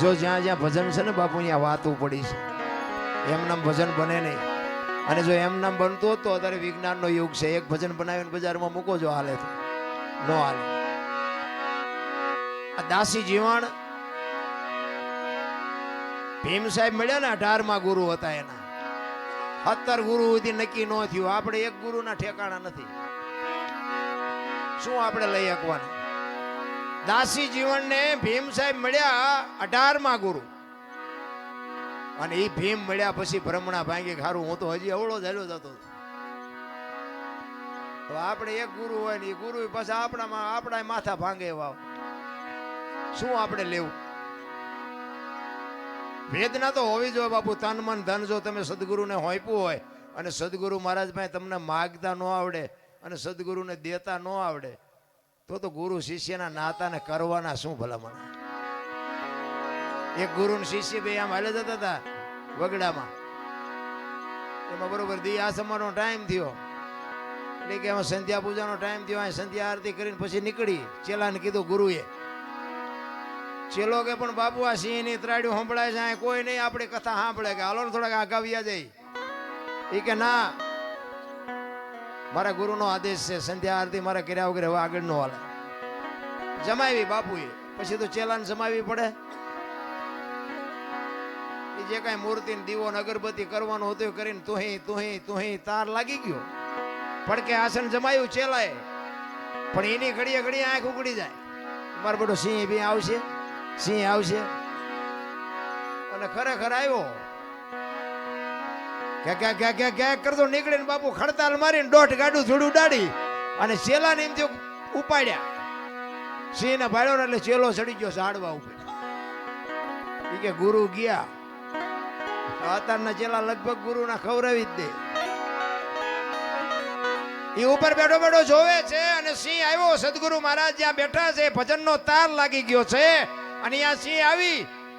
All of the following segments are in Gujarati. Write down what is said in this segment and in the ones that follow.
જો જ્યાં જ્યાં ભજન છે ને બાપુ, ત્યાં વાતું પડી છે. એમ નામ ભજન બને નહીં. અને જો એમ નામ બનતું હોત તો અત્યારે વિજ્ઞાનનો યુગ છે. એક ભજન બનાવીને બજારમાં મૂકો જો હાલે તો. નો હાલે. આ દાસી જીવણ ભીમ સાહેબ મળ્યા ને, અઢારમાં ગુરુ હતા એના. સત્તર ગુરુ સુધી નક્કી ન થયું. આપણે એક ગુરુના ઠેકાણા નથી. શું આપણે લઈ શકવાના? દાસી જીવનને ભીમ સાહેબ મળ્યા અઢારમાં ગુરુ. અને એ ભીમ મળ્યા પછી ભ્રમણા ભાંગી ખારું હું તો હજી અવળો જ જતો તો આપણે એક ગુરુ હોય ને એ ગુરુ પાછા આપણામાં આપણા માથા ભાંગે એવા શું આપણે લેવું? વેદના તો હોવી જોઈએ બાપુ, તન મન ધન જો તમે સદગુરુને હોઈપું હોય અને સદગુરુ મહારાજ ભાઈ તમને માગતા ન આવડે અને સદગુરુને દેતા ન આવડે તો તો ગુરુ શિષ્યના નાતાને કરવાના શું ભલામણ? એક ગુરુ શિષ્ય બે આમ હાલે જતા હતા વગડામાં. એમાં બરોબર દી આસમાનો ટાઈમ થયો. એટલે કે એમાં સંધ્યા પૂજાનો ટાઈમ થયો, અહીં સંધ્યા આરતી કરીને પછી નીકળી. ચેલાને કીધું ગુરુએ, ચેલો કે પણ બાપુ, આ સિંહની ત્રાડ્યું સંભળાય છે કોઈ નહીં, આપણે કથા સાંભળે કે હાલો ને થોડાક આગાવ્યા જઈ. એ કે, ના મારા ગુરુનો આદેશ છે, સંધ્યા આરતી મારે કર્યા વગર હવે આગળ નો હાલે. જમાવી બાપુએ, પછી તો ચેલાને જમાવી પડે. એ જે કાંઈ મૂર્તિ દીવો ને અગરબત્તી કરવાનું હતું કરીને તુહી તુહી તુહી તાર લાગી ગયો. પડકે આસન જમાયું ચેલાએ, પણ એની ઘડીએ ઘડીએ આંખ ઉગડી જાય. મારો બધો સિંહ બી આવશે, સિંહ આવશે. અને ખરેખર આવ્યો. કે કે કે કે કે કરતો નીકળીને બાપુ ખડતાલ મારીને દોઢ ગાડું થોડું ડાડી અને ચેલાને એમ થયું ઉપાડ્યા. સિંહને ભાડ્યો ને એટલે ચેલો ચડી ગયો ઝાડવા ઉપર. એ કે ગુરુ ગયા. અત્યારના ચેલા લગભગ ગુરુના ખવડાવી જ દે. એ ઉપર બેઠો બેઠો જોવે છે અને સિંહ આવ્યો, સદગુરુ મહારાજ જ્યાં બેઠા છે, ભજનનો તાર લાગી ગયો છે અને આ સિંહ આવી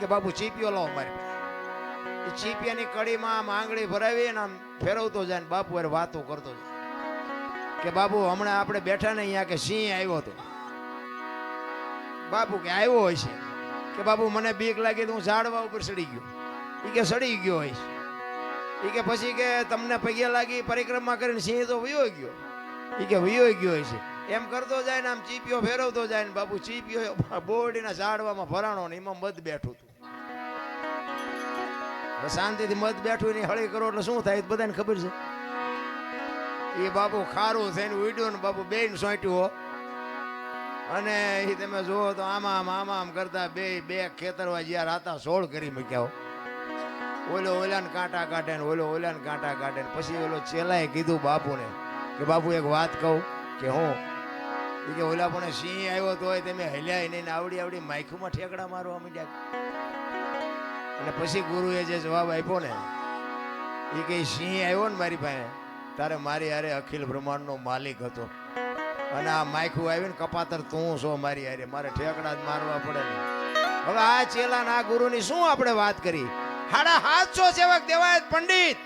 કે બાપુ ચીપીઓ લાવો મારી. એ ચીપિયાની કડીમાં આમ આંગળી ભરાવી ને આમ ફેરવતો જાય ને બાપુ અરે વાતો કરતો જાય. કે બાપુ, હમણાં આપણે બેઠા ને અહીંયા કે સિંહ આવ્યો હતો. બાપુ કે, આવ્યો હોય છે. કે બાપુ, મને બીક લાગી તો હું ઝાડવા ઉપર સડી ગયો. એ કે, સડી ગયો હોય છે. એ કે, પછી કે તમને પગે લાગી પરિક્રમા કરીને સિંહ તો વયો ગયો. એ કે, વયો ગયો છે. એમ કરતો જાય ને આમ ચીપીઓ ફેરવતો જાય ને બાપુ ચીપીઓ બોરડીના ઝાડવામાં ભરાણો ને એમાં મધ બેઠું હતું. શાંતિથી મત બેઠું ને હળી કરો એટલે શું થાય બધાને ખબર છે. એ બાપુ ખારું થઈને ઉડ્યું ને બાપુ બેન સોંટ્યું હો. અને એ તમે જુઓ તો આમાં આમ આમાં આમ કરતા બે બે ખેતરવા જ્યાં રાતા સોળ કરી મૂક્યા હો. ઓલો ઓલાને કાંટા કાઢે ને ઓલો ઓલાને કાંટા કાઢે ને પછી ઓલો ચેલાએ કીધું બાપુને કે બાપુ એક વાત કહું કે હું કે ઓલા પણ સિંહ આવ્યો તોય તમે હલ્યા નહીં આવડી આવડી માયખુમાં ઠેકડા મારવા માંડ્યા. અને પછી ગુરુએ જે જવાબ આપ્યો ને, એ કે, સિંહ આવ્યો ને મારી પાસે, તારે મારી હારે અખિલ બ્રહ્માંડનો માલિક હતો. અને આ માયખું આવીને કપાતર તું છો મારી હારે, મારે ઠેકડા જ મારવા પડે ને. હવે આ ચેલા ના ગુરુની શું આપણે વાત કરી? હાડા હાથસો સેવક દેવાય પંડિત.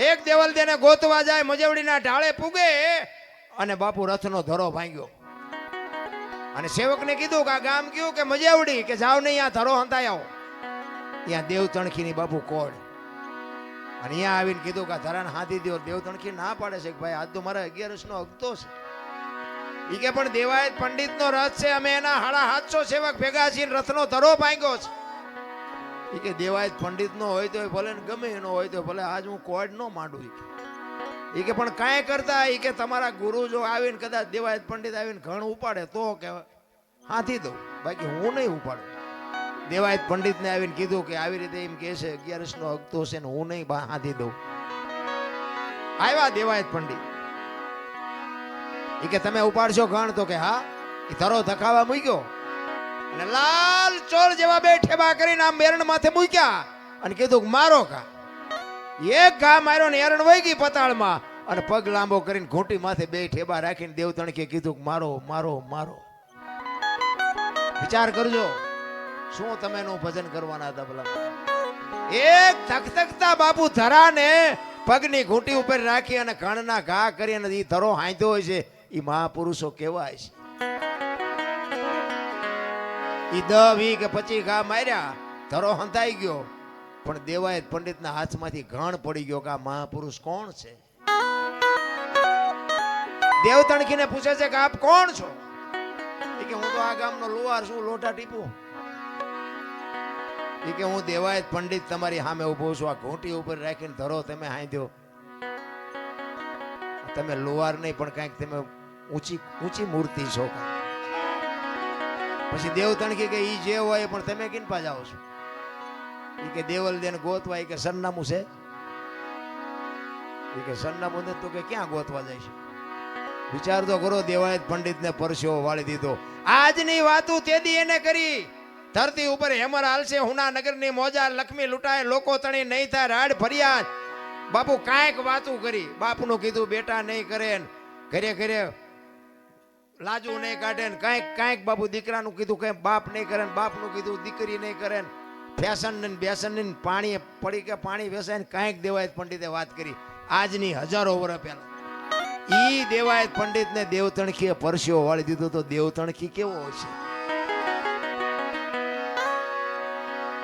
એક દેવલ તેને ગોતવા જાય, મજવડીના ઢાળે પૂગે, અને બાપુ રથનો ધરો ભાંગ્યો. અને સેવકને કીધું કે આ ગામ કયું? કે મજાવડી, કે જાવ નહીં, આ ધરો હંતાઈ આવો. ત્યાં દેવ તણખીની બાપુ કોડ અને અહીંયા આવીને કીધું કે આ ધરાને હાથી દો દેવ તણખી ના પાડે છે કે ભાઈ, આજ તો મારા અગિયારસ નો અગતો છે. ઈ કે પણ દેવાયત પંડિત નો રથ છે, અમે એના હાડા હાથસો સેવક ભેગા છીએ રથનો ધરો ભાંગ્યો છે. ઈ કે દેવાયત પંડિત નો હોય તો ભલે ને ગમે એનો હોય તો ભલે, આજ હું કોડ નો માંડું એ કે. પણ કાંઈ કરતા એ કે તમારા ગુરુ જો આવીને કદાચ દેવાયત પંડિત આવીને ઘણ ઉપાડે, તો કે હાથી દઉં. બાકી હું નહીં ઉપાડું. દેવાયત પંડિતને આવીને કીધું કે આવી રીતે એમ કે છે અગિયારસ નો હકતો છે ને હું નહીં હાથી દઉં. આવ્યા દેવાયત પંડિત. એ કે, તમે ઉપાડશો ગણ તો કે, હા. એ ધરો ધકાવા મૂક્યો. અને લાલ ચોર જેવા બે ઠેબા કરીને આમ મેરણ માથે મૂક્યા અને કીધું મારો કા એક ઘા માર્યો ને એરણ વહી ગઈ પતાળમાં અને પગ લાંબો કરીને ઘૂંટી માથે બે ઠેબા રાખીને દેવતણકે કીધું મારો મારો મારો. વિચાર કરજો. શું તમે એનું ભજન કરવાના હતા ભલા? એક થકથકતા બાપુ ધરાને પગની ઘૂંટી ઉપર રાખી અને કણના ઘા કરી અને ઈ ધરો હાંધ્યો હોય છે. એ મહાપુરુષો કેવાય છે. ઈ દ, વી કે પચી ઘા માર્યા, ધરો હંધાઈ ગયો. પણ દેવાયત પંડિતના હાથમાંથી ઘણ પડી ગયો કે આ મહાપુરુષ કોણ છે? દેવતણખીને પૂછે છે કે આપ કોણ છો? કે હું તો આ ગામનો લુહાર છું લોટા ટીપું. ઈ કે હું દેવાયત પંડિત તમારી સામે ઊભો છું. આ ઘૂંટી ઉપર રાખીને ધરો, તમે હાંધ્યો. તમે લોહાર નહીં, પણ કાંઈક તમે ઊંચી ઊંચી મૂર્તિ છો પછી દેવતણખી કે ઈ જે હોય પણ તમે કિન પા જાઓ છો? એ કે દેવલ દેન ગોતવા એ કે સરનામું છે. એ કે સરનામું ને તો કે ક્યાં ગોતવા જાય છે? વિચાર તો કરો, દેવાયત પંડિતને પરસ્યો વાળી દીધો. આજની વાતું તેદી એને કરી. ધરતી ઉપર હેમર હાલશે, હુના નગરની મોજા લક્ષ્મી લૂંટાય, લોકો તણી નહીં થાય, રાડ ફરિયાદ. બાપુ કાંઈક વાતું કરી. બાપનું કીધું, બેટા નહીં કરે ઘરે ઘરે લાજુ નહીં કાઢે ને, કાંઈક કાંઈક બાપુ દીકરાનું કીધું, કઈ બાપ નહીં કરે ને, બાપનું કીધું, દીકરી નહીં કરે ને, ફેશન ને બેસન ને પાણી, પડી કે પાણી વેસાય ને, કાંઈક દેવાય પંડિતે વાત કરી. આજની હજારો વર્ષ પહેલા. ઈ દેવાય પંડિતને દેવતણખીએ પરસ્યો વાળી દીધો તો દેવતણખી કેવો હશે?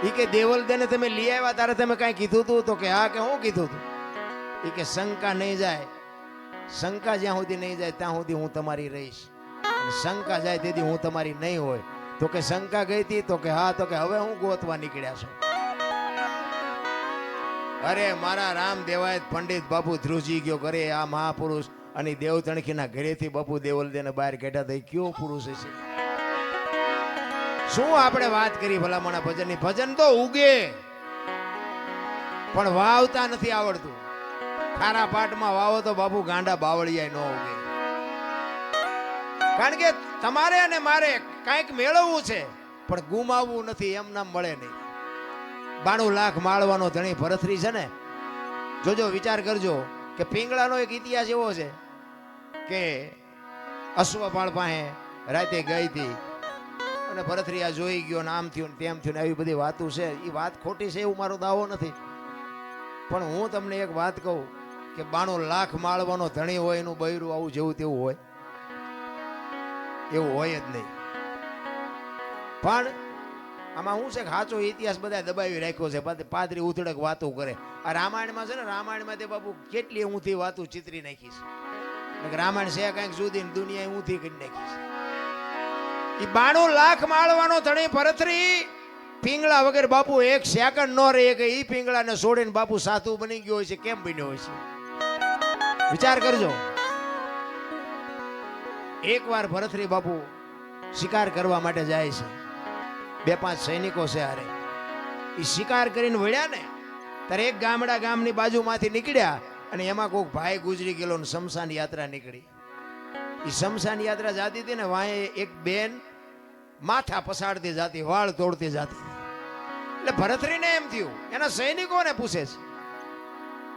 ઈ કે દેવલ દેને તમે લઈ આવ્યા, તારે તમે કાંઈ કીધું તું? તો કે હા, કે હું કીધું તું? એ કે શંકા નહીં જાય. શંકા જ્યાં સુધી નહીં જાય, ત્યાં સુધી હું તમારી રહીશ. શંકા જાય તેથી હું તમારી નહીં હોય. તો કે શંકા ગઈ હતી, તો કે હા, તો કે હવે હું ગોતવા નીકળ્યા છું. અરે, મારા રામ દેવાયત પંડિત બાપુ ધ્રુજી ગયો કરે આ મહાપુરુષ અને દેવતણખીના ઘરેથી બાપુ દેવલદેને બહાર કાઢ્યા થઈ એ કયો પુરુષ છે શું આપણે વાત કરી ભલામણા ભજનની? ભજન તો ઉગે, પણ વાવતા નથી આવડતું. ખારા પાટમાં વાવો તો બાપુ ગાંડા બાવળિયા ન ઉગે. કારણ કે તમારે અને મારે કાંઈક મેળવવું છે, પણ ગુમાવવું નથી, એમ નામ મળે નહીં. બાણું લાખ માળવાનો ધણી ભરથરી છે ને, જોજો, વિચાર કરજો કે પિંગળાનો એક ઇતિહાસ એવો છે કે અશ્વપાળ પાસે રાતે ગઈ હતી. અને ભરતરિયા જોઈ ગયો ને આમ થયું તેમ થયું ને આવી બધી વાતો છે. એ વાત ખોટી છે એવું મારો દાવો નથી. પણ હું તમને એક વાત કહું કે બાણું લાખ માળવાનો ધણી હોય એનું બૈરું આવું જેવું તેવું હોય. એવું હોય જ નહીં. પણ આમાં શું છે કે સાચો ઇતિહાસ બધા દબાવી રાખ્યો છે. પાદ- પાદરી ઉથડક વાતો કરે. આ રામાયણમાં છે ને, રામાયણમાં તે બાપુ કેટલી ઊંધી વાતો ચિતરી નાખી છે. રામાયણ છે કાંઈક જુદી દુનિયાએ દુનિયા ઊંધી કરી નાખી છે. ઈ બાણું લાખ માળવાનો ધણી ભરતરી, પિંગળા વગર બાપુ એક સેકન્ડ નો રહે કે ઈ પિંગળાને છોડીને બાપુ સાતું બની ગયો હોય છે, કેમ બન્યો હોય છે? વિચાર કરજો. એકવાર ભરતરી બાપુ શિકાર કરવા માટે જાય છે. બે પાંચ સૈનિકો છે હારે. એ શિકાર કરીને વળ્યા ને, ત્યારે એક ગામડા ગામની બાજુમાંથી નીકળ્યા અને એમાં કોઈક ભાઈ ગુજરી ગયેલો શમશાન યાત્રા નીકળી. એ શમશાન યાત્રા જાતી હતી ને વાંહે એક બેન માથા પસાડતી જાતી, વાળ તોડતી જાતી. એટલે ભરતરીને એમ થયું, એના સૈનિકોને પૂછે છે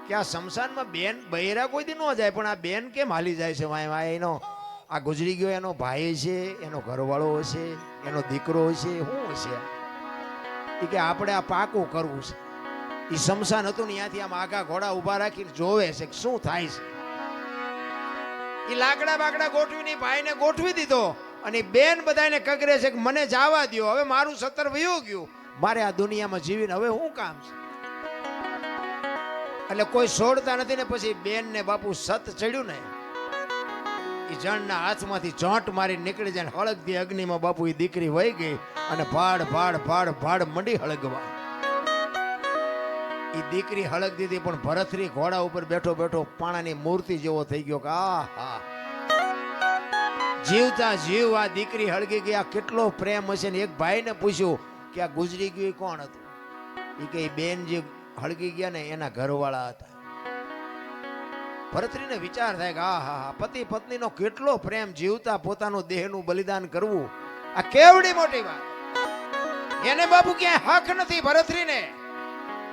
કે આ શમશાનમાં બેન બૈરા કોઈ દી ન જાય, પણ આ બેન કેમ હાલી જાય છે? વાય વાય, એનો આ ગુજરી ગયો, એનો ભાઈ છે, એનો ઘરવાળો હશે, એનો દીકરો હશે શું હશે? એ કે આપણે આ પાકું કરવું છે. એ શમશાન હતું ને ત્યાંથી આમ આગા ઘોડા ઊભા રાખીને જોવે છે કે શું થાય છે. એ લાકડા બાકડા ગોઠવીને ભાઈને ગોઠવી દીધો. અને બેન બધાને કગરે છે કે મને જવા દ્યો, હવે મારું સત્તર વયું ગયું. મારે આ દુનિયામાં જીવીને હવે શું કામ છે? એટલે કોઈ છોડતા નથી ને પછી બેન ને બાપુ સત ચડ્યું ને એ જણના હાથમાંથી ચોંટ મારી નીકળી જાય હળગતી અગ્નિમાં બાપુ એ દીકરી વહી ગઈ અને ભાડ ભાડ ભાડ ભાડ મંડી હળગવા. એ દીકરી હળગ દીધી પણ ભરતરી ઘોડા ઉપર બેઠો બેઠો પાણાની મૂર્તિ જેવો થઈ ગયો કે આ હા જીવતા જીવ, આ દીકરી હળગી આ કેટલો પ્રેમ હશે ને? એક ભાઈને પૂછ્યું કે આ ગુજરી ગયું કોણ હતું? એ કે બેન જે હળગી ગયા ને, એના ઘરવાળા હતા. ભરતરીને વિચાર થાય કે આ હા હા પતિ પત્નીનો કેટલો પ્રેમ જીવતા પોતાનું દેહનું બલિદાન કરવું. આ કેવડી મોટી વાત. એને બાપુ ક્યાંય હક નથી ભરતરીને.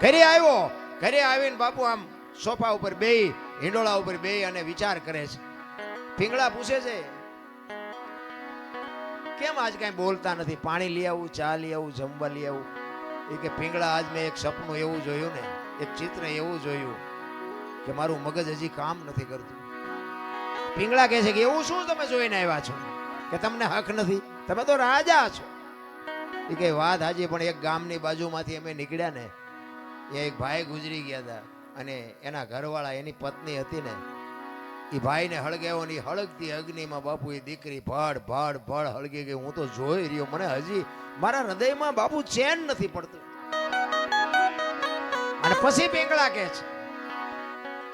ઘરે આવ્યો, ઘરે આવીને બાપુ આમ સોફા ઉપર બેહી, હિંડોળા ઉપર બેહી અને વિચાર કરે છે. પીંગળા પૂછે છે કેમ આજ કાંઈ બોલતા નથી? પાણી લઈ આવું, ચા લઈ આવું, જમવા લઈ આવું. એ કે પીંગળા આજ મેં એક સપનું એવું જોયું ને, એક ચિત્ર એવું જોયું કે મારું મગજ હજી કામ નથી કરતું. પીંગળા કહે છે કે એવું શું તમે જોઈને આવ્યા છો? કે તમને હક નથી? તમે તો રાજા છો. એ કે વાત હાજી, પણ એક ગામની બાજુમાંથી અમે નીકળ્યા ને એ એક ભાઈ ગુજરી ગયા હતા અને એના ઘરવાળા એની પત્ની હતી ને એ ભાઈને હળગાવ્યો ને હળગતી અગ્નિમાં બાપુ એ દીકરી ભાડ ભાડ ભાડ હળગી ગઈ હું તો જોઈ રહ્યો. મને હજી મારા હૃદયમાં બાપુ ચેન નથી પડતું. અને પછી પિંગળા કે છે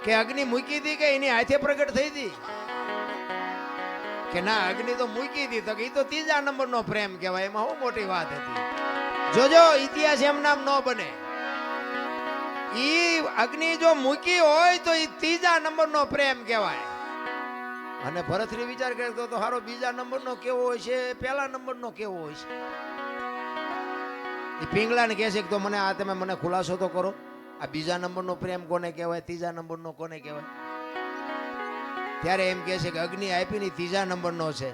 કે અગ્નિ મૂકી હતી કે એની હાથે પ્રગટ થઈ હતી કે ના, અગ્નિ તો મૂકી હતી તો કે ઈ તો ત્રીજા નંબરનો પ્રેમ કહેવાય. એમાં હું મોટી વાત હતી. જોજો, ઇતિહાસ એમ નામ ન બને. ઈ અગ્નિ જો મૂકી હોય તો એ ત્રીજા નંબરનો પ્રેમ કહેવાય. અને ભરતરી વિચાર કરે તો હારો બીજા નંબરનો કેવો હોય છે? પહેલા નંબરનો કેવો હોય છે? એ પિંગલાને કહે છે કે તો મને આ તમે મને ખુલાસો તો કરો. આ બીજા નંબરનો પ્રેમ કોને કહેવાય? ત્રીજા નંબરનો કોને કહેવાય? ત્યારે એમ કહે છે કે અગ્નિ આપી ની ત્રીજા નંબરનો છે.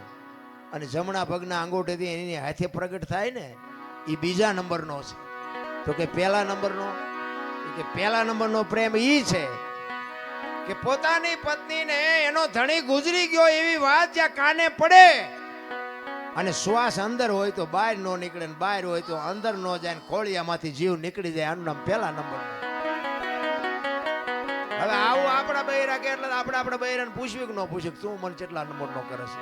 અને જમણા પગના અંગૂઠેથી એની હાથે પ્રગટ થાય ને એ બીજા નંબરનો છે. તો કે પહેલા નંબરનો કે પહેલા નંબરનો પ્રેમ ઈ છે કે પોતાની પત્નીને એનો ધણી ગુજરી ગયો એવી વાત જ્યાં કાને પડે. અને શ્વાસ અંદર હોય તો બહાર નો નીકળે ને બહાર હોય તો અંદર નો જાય ને ખોળિયામાંથી જીવ નીકળી જાય આનું નામ પહેલા નંબર. હવે આવું આપણા બૈરા કે એટલે આપણે આપણા બૈરાને પૂછ્યું કે ન પૂછ્યું તું મને કેટલા નંબર નો કરે છે?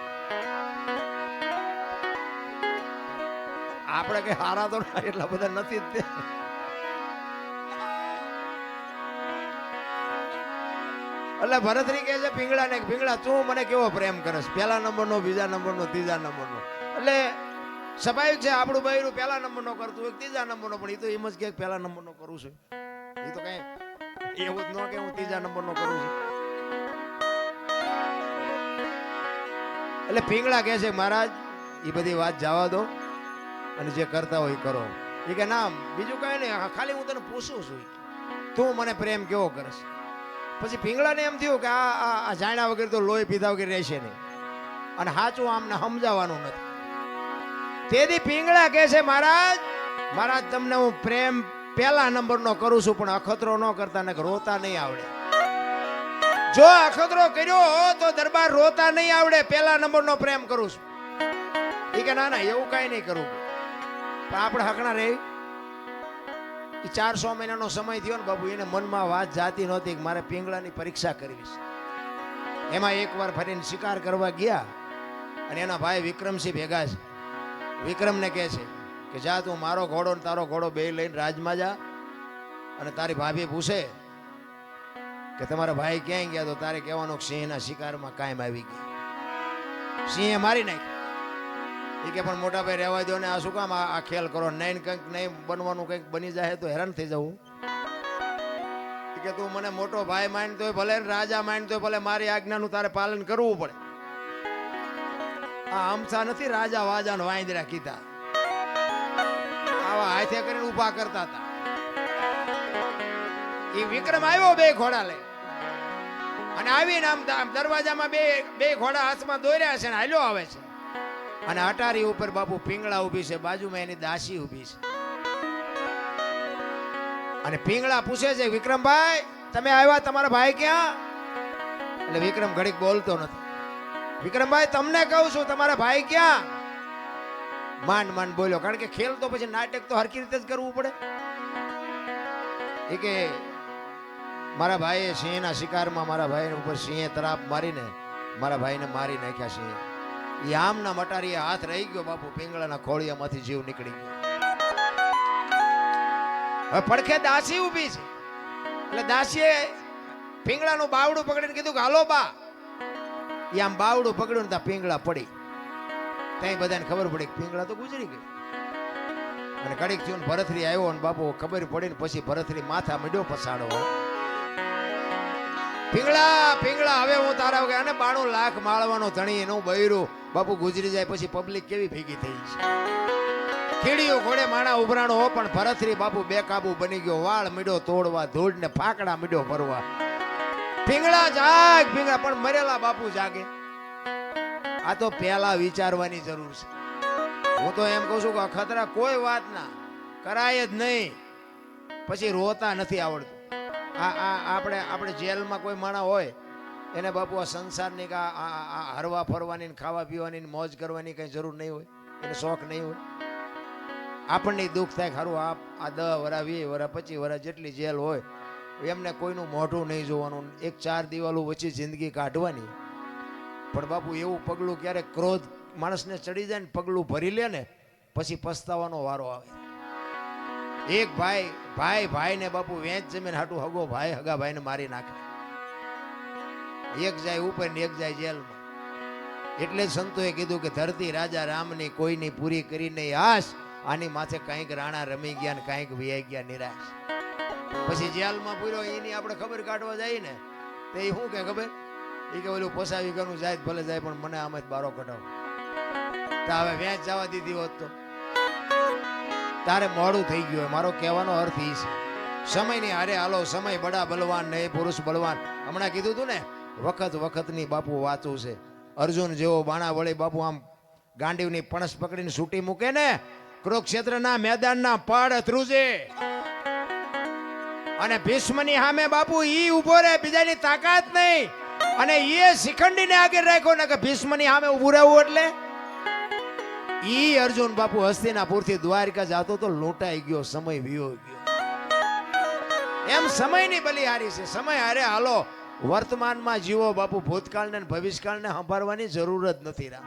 આપણે કઈ હારા તો એટલા બધા નથી જ એટલે ભરતરી કહે છે પીંગળા ને પીંગળા તું મને કેવો પ્રેમ કરસ? પહેલા નંબરનો, બીજા નંબરનો, ત્રીજા નંબરનો. એટલે સ્વાભાવિક છે, આપણું બૈરું પહેલા નંબરનો કરતું હોય ત્રીજા નંબરનો, પણ એ તો એમ જ કે પહેલા નંબરનો કરું છું. એ તો કઈ એવું જ ન કે હું ત્રીજા નંબરનો કરું છું. એટલે પીંગળા કહે છે, મહારાજ એ બધી વાત જવા દો અને જે કરતા હોય કરો. એ કે, ના, બીજું કઈ નહીં ખાલી હું તને પૂછું છું. તું મને પ્રેમ કેવો કરશ પછી પીંગળાને એમ થયું કે આ જાણ્યા વગર તો લોહી પીધા વગર રહેશે નહીં. અને સાચું આમને સમજાવવાનું નથી. તેથી પીંગળા કહે છે, મહારાજ મહારાજ, તમને હું પ્રેમ પહેલા નંબરનો કરું છું, પણ અખતરો ન કરતા ને રોતા નહીં આવડે. જો અખતરો કર્યો તો દરબાર રોતા નહીં આવડે, પહેલા નંબરનો પ્રેમ કરું છું. એ કે, ના ના, એવું કાંઈ નહીં કરવું પણ આપણે હકણા રહી? એ ચારસો મહિનાનો સમય થયો ને બાબુ એને મનમાં વાત જાતી નહોતી કે મારે પિંગળાની પરીક્ષા કરવી છે. એમાં એકવાર ફરીને શિકાર કરવા ગયા અને એના ભાઈ વિક્રમસિંહ ભેગા છે. વિક્રમને કહે છે કે, જા તું મારો ઘોડો ને તારો ઘોડો બે લઈને રાજમાં જા અને તારી ભાભી પૂછે કે, તમારા ભાઈ ક્યાંય ગયા? તો તારે કહેવાનું સિંહના શિકારમાં કાયમ આવી ગયા. સિંહે મારી નાખી એ કે, પણ મોટા ભાઈ, રહેવા દો ને, આ શું કામ? આ ખેલ કરો. નહીં કંઈક નહીં બનવાનું કંઈક બની જાય તો હેરાન થઈ જવું એ કે, તું મને મોટો ભાઈ માનતો હોય, ભલે રાજા માન હોય, ભલે મારી આજ્ઞાનું તારે પાલન કરવું પડે. આ હમસા નથી, રાજા વાજાનો વાંદરા કીધા. આવા હાથે કરીને ઊભા કરતા હતા. એ વિક્રમ આવ્યો બે ઘોડા લઈ. અને આવીને આમ દરવાજામાં બે બે ઘોડા હાથમાં દોર્યા છે ને હાલ્યો આવે છે. અને અટારી ઉપર બાપુ પીંગળા ઊભી છે, બાજુમાં એની દાસી ઊભી છે. અને પીંગળા પૂછે છે, વિક્રમભાઈ, તમે આવ્યા? તમારા ભાઈ ક્યાં? એટલે વિક્રમ ઘડીક બોલતો નથી. વિક્રમભાઈ, તમને કહું છું, તમારા ભાઈ ક્યાં? માંડ માંડ બોલ્યો, કારણ કે ખેલ તો પછી નાટક તો હરકી રીતે જ કરવું પડે. એ કે, મારા ભાઈએ સિંહના શિકારમાં મારા ભાઈ ઉપર સિંહે તરાપ મારીને, મારા ભાઈને મારી નાખ્યા સિંહે. એ આમના મટારી હાથ રહી ગયો બાપુ, પિંગળાના ખોળિયામાંથી જીવ નીકળી ગયો. હવે પડખે દાસી ઊભી છે. એટલે દાસીએ પિંગળાનું બાવડું પકડીને કીધું કે, હાલો બા. એ આમ બાવડું પકડ્યું ને ત્યાં પિંગળા પડી. ત્યાં બધાને ખબર પડી કે પિંગળા તો ગુજરી ગઈ. અને કડીક થયું ભરતરી આવ્યો ને બાપુ, ખબર પડી ને પછી ભરતરી માથા મીડ્યો પસાડો પિંગળા પીંગળા હવે હું તારા વગર અને બાણું લાખ માળવાનો ધણી એનું બૈરું. બાપુ ગુજરી જાય પછી પબ્લિક કેવી ભેગી થઈ છે? ખીડીઓ ઘોડે માણા ઉભરાણો પણ ભરતરી બાપુ બેકાબુ બની ગયો. વાળ મીડો તોડવા, ધૂળ ને ફાકડા મીડો ભરવા. પીંગળા જાગ પીંગળા પણ મરેલા બાપુ જાગે. આ તો પહેલા વિચારવાની જરૂર છે. હું તો એમ કહું છું કે અખતરા કોઈ વાત ના. કરાય જ નહીં. પછી રોતા નથી આવડતું. આ આ, આપણે આપણે જેલમાં કોઈ માણા હોય, એને બાપુ આ સંસારની આ- હરવા ફરવાની ખાવા પીવાની મોજ કરવાની કઈ જરૂર નહીં હોય, એને શોખ નહીં હોય. આપણને દુઃખ થાય ખરું આ આ દસ વરા, વીસ વરા, પચીસ વરા જેટલી જેલ હોય, એમને કોઈનું મોઢું નહીં જોવાનું, એક ચાર દિવાલો વચ્ચે જિંદગી કાઢવાની. પણ બાપુ એવું પગલું ક્યારેક ક્રોધ માણસને ચડી જાય ને પગલું ભરી લે ને, પછી પસ્તાવાનો વારો આવે. એક ભાઈ ભાઈ ભાઈ ને બાપુ વેચ જમીન હાટું હગો ભાઈ હગા ભાઈને મારી નાખે. એક જાય ઉપર ને એક જાય જેલમાં. એટલે સંતોએ કીધું કે ધરતી રાજા રામની કોઈની પૂરી કરી નહીં, આશ. આની માથે કંઈક રાણા રમી ગયા ને કંઈક વ્યાઈ ગયા નિરાશ. પછી જેલમાં પૂર્યો, એની આપણે ખબર કાઢવા જાય ને, તો શું કે ખબર? એ કે ઓલું પોસાવી ઘરનું જાય ભલે જાય, પણ મને આમાં જ બારો કઢાવ. તો હવે વેચ જવા દીધી હોત તો. તારે મોડું થઈ ગયું. મારો કહેવાનો અર્થ એ છે. સમયની હારે હાલો, સમય બડા બલવાન ને પુરુષ બળવાન હમણાં કીધું તું ને, વખત વખતની બાપુ વાતું છે. અર્જુન જેવો બાણા વળી બાપુ આમ ગાંડીવની પણસ પકડીને સૂટી મૂકે ને, કુરુક્ષેત્રના મેદાનના પડ ધ્રુજે. અને ભીષ્મની સામે બાપુ ઈ ઊભો રહે, બીજાની તાકાત નહીં. અને એ શિખંડીને આગળ રાખ્યો ને કે ભીષ્મની સામે ઊભું રહેવું એટલે ઈ અર્જુન બાપુ હસ્તિનાપુરથી દ્વારકા જાતો તો લૂંટાઈ ગયો, સમય વિયો ગયો. એમ સમયની બલિહારી છે. સમય હારે હાલો, વર્તમાનમાં જીવો બાપુ ભૂતકાળને ભવિષ્યકાળને સંભાળવાની જરૂર જ નથી રા.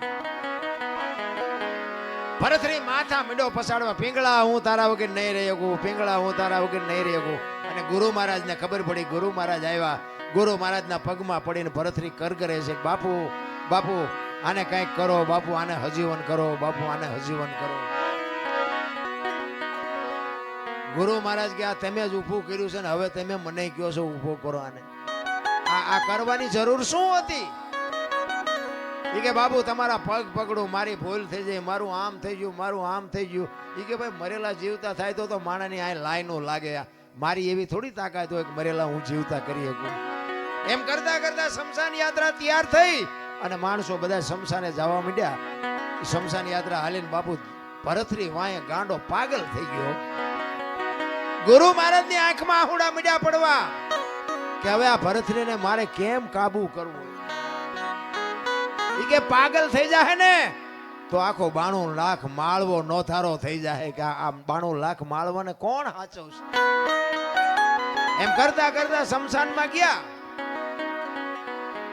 ભરતરી માથા મીંડો પસાડવા, પિંગળા, હું તારા વગર નહીં રહી શકું, પિંગળા, હું તારા વગર નહીં રહી શકું. અને ગુરુ મહારાજને ખબર પડી, ગુરુ મહારાજ આવ્યા. ગુરુ મહારાજના પગમાં પડીને ભરતરી કર કરે છે, બાપુ બાપુ આને કંઈક કરો, બાપુ, આને હજીવન કરો, બાપુ, આને હજીવન કરો. ગુરુ મહારાજ કે, આ તમે જ ઊભું કર્યું છે ને, હવે તમે મને કયો છો ઊભો કરો આને. આ કરવાની જરૂર શું હતી? એ કે બાબુ તમારા પગ પકડું, મારી ભૂલ થઈ જાય, મારું આમ થઈ ગયું, મારું આમ થઈ ગયું. એ કે, ભાઈ, મરેલા જીવતા થાય તો તો માણાની આ લાઈનો લાગે મારી એવી થોડી તાકાત હોય કે મરેલા હું જીવતા કરી શકું. એમ કરતા કરતા શમશાન યાત્રા તૈયાર થઈ. અને માણસો બધા શમશાને જવા માંડ્યા. શમશાન યાત્રા હાલીને બાપુ ભરતરી વાય ગાંડો પાગલ થઈ ગયો. ગુરુ મહારાજની આંખમાં આહુડા મીડ્યા પડવા કે હવે આ ભરતરીને મારે કેમ કાબુ કરવું? એ કે પાગલ થઈ જાય ને તો આખો બાણું લાખ માળવો નોથારો થઈ જાય કે આ બાણું લાખ માળવાને કોણ હાચવશે? એમ કરતા કરતા શમશાનમાં ગયા.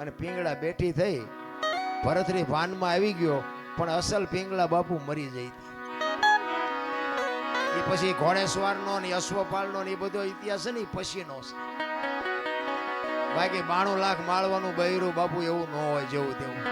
અને પિંગળા બેઠી થઈ ભરતરી ભાનમાં આવી ગયો, પણ અસલ પિંગળા બાપુ મરી જઈ એ પછી ઘોડેશ્વરનો ને અશ્વપાલનો ને એ બધો ઇતિહાસ ને એ પછીનો છે. બાકી બાણું લાખ માળવાનું બૈરું બાપુ એવું ન હોય જેવું તેવું.